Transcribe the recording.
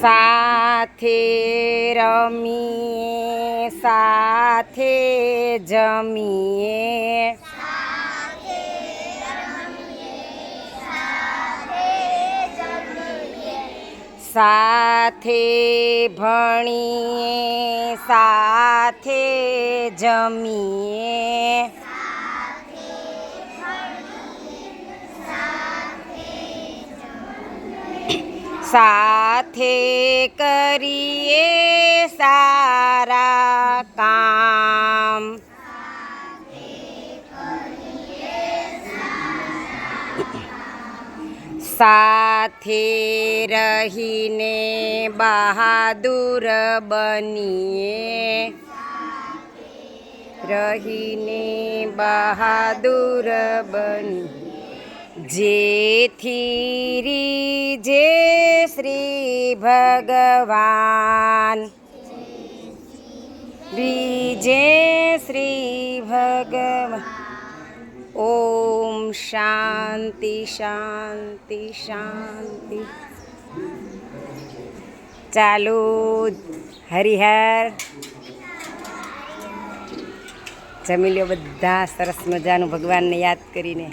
સાથે રમીએ સાથે જમીએ. સાથે ભણીએ સાથે જમીએ સાથે કરીએ સારા કામ સાથે રહીને બહાદુર બનીએ રહીને બહાદુર બની જેથી રીજે શ્રી ભગવાન રીજે શ્રી ભગવાન ઓમ શાંતિ શાંતિ શાંતિ. ચાલો. હરિહર જમી લ્યો બધા સરસ મજાનું ભગવાનને યાદ કરીને.